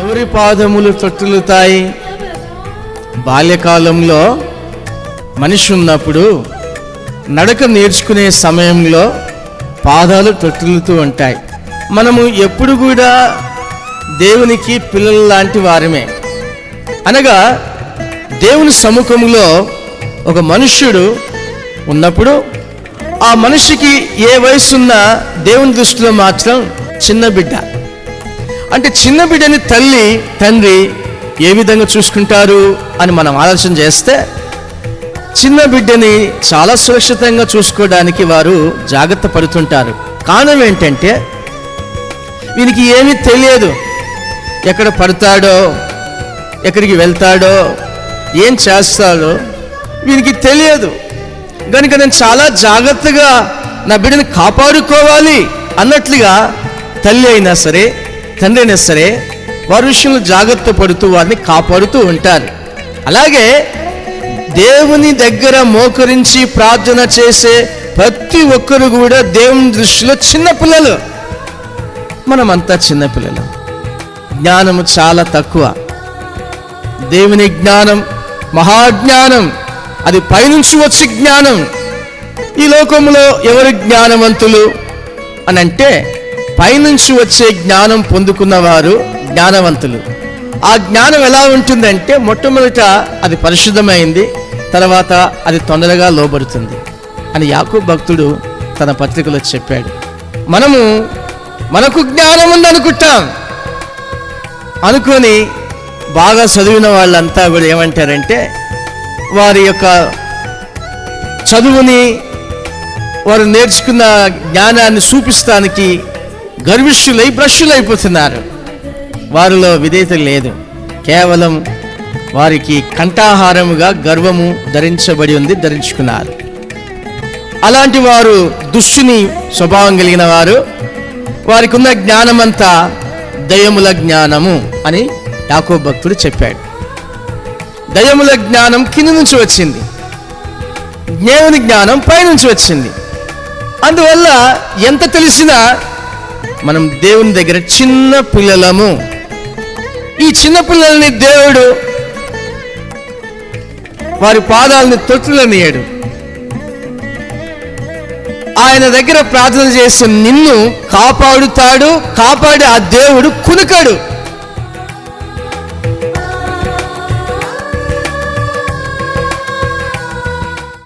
ఎవరి పాదములు తొట్టులుతాయి? బాల్యకాలంలో మనిషి ఉన్నప్పుడు నడక నేర్చుకునే సమయంలో పాదాలు తొట్టులుతూ ఉంటాయి. మనము ఎప్పుడు కూడా దేవునికి పిల్లల లాంటి వారమే. అనగా దేవుని సముఖంలో ఒక మనుష్యుడు ఉన్నప్పుడు ఆ మనిషికి ఏ వయసున్నా దేవుని దృష్టిలో మాత్రం చిన్న బిడ్డ. అంటే చిన్న బిడ్డని తల్లి తండ్రి ఏ విధంగా చూసుకుంటారు అని మనం ఆలోచన చేస్తే చిన్న బిడ్డని చాలా సురక్షితంగా చూసుకోవడానికి వారు జాగ్రత్త పడుతుంటారు. కారణం ఏంటంటే వీనికి ఏమీ తెలియదు. ఎక్కడ పడతాడో ఎక్కడికి వెళ్తాడో ఏం చేస్తాడో వీనికి తెలియదు. కనుక నేను చాలా జాగ్రత్తగా నా బిడ్డని కాపాడుకోవాలి అన్నట్లుగా తల్లి అయినా సరే తండ్రి అయినా సరే వారి విషయంలో జాగ్రత్త పడుతూ వారిని కాపాడుతూ ఉంటారు. అలాగే దేవుని దగ్గర మోకరించి ప్రార్థన చేసే ప్రతి ఒక్కరు కూడా దేవుని దృష్టిలో చిన్నపిల్లలు మనమంతా చిన్నపిల్లలు జ్ఞానము చాలా తక్కువ. దేవుని జ్ఞానం మహాజ్ఞానం అది పైనుంచి వచ్చే జ్ఞానం. ఈ లోకంలో ఎవరు జ్ఞానవంతులు అని అంటే పైనుంచి వచ్చే జ్ఞానం పొందుకున్నవారు జ్ఞానవంతులు. ఆ జ్ఞానం ఎలా ఉంటుందంటే మొట్టమొదట అది పరిశుద్ధమైంది తర్వాత అది తొందరగా లోబడుతుంది అని యాకూ భక్తుడు తన పత్రికలో చెప్పాడు. మనము మనకు జ్ఞానం ఉందనుకుంటాం. అనుకొని బాగా చదివిన వాళ్ళంతా కూడా ఏమంటారంటే వారి యొక్క చదువుని వారు నేర్చుకున్న జ్ఞానాన్ని చూపిస్తానికి గర్విష్ఠులై భ్రష్టులైపోతున్నారు వారిలో విధేయత లేదు. కేవలం వారికి కంఠాహారముగా గర్వము ధరించబడి ఉంది ధరించుకున్నారు. అలాంటి వారు దుష్టుని స్వభావం కలిగిన వారు వారికి ఉన్న జ్ఞానమంతా దయముల జ్ఞానము అని యాకో భక్తుడు చెప్పాడు. దయముల జ్ఞానం కింద నుంచి వచ్చింది. దేవుని జ్ఞానం పైనుంచి వచ్చింది. అందువల్ల ఎంత తెలిసినా మనం దేవుని దగ్గర చిన్న పిల్లలము. ఈ చిన్న పిల్లల్ని దేవుడు వారి పాదాలని తొట్టులనియాడు. ఆయన దగ్గర ప్రార్థన చేసి నిన్ను కాపాడుతాడు కాపాడే ఆ దేవుడు కునుకాడు.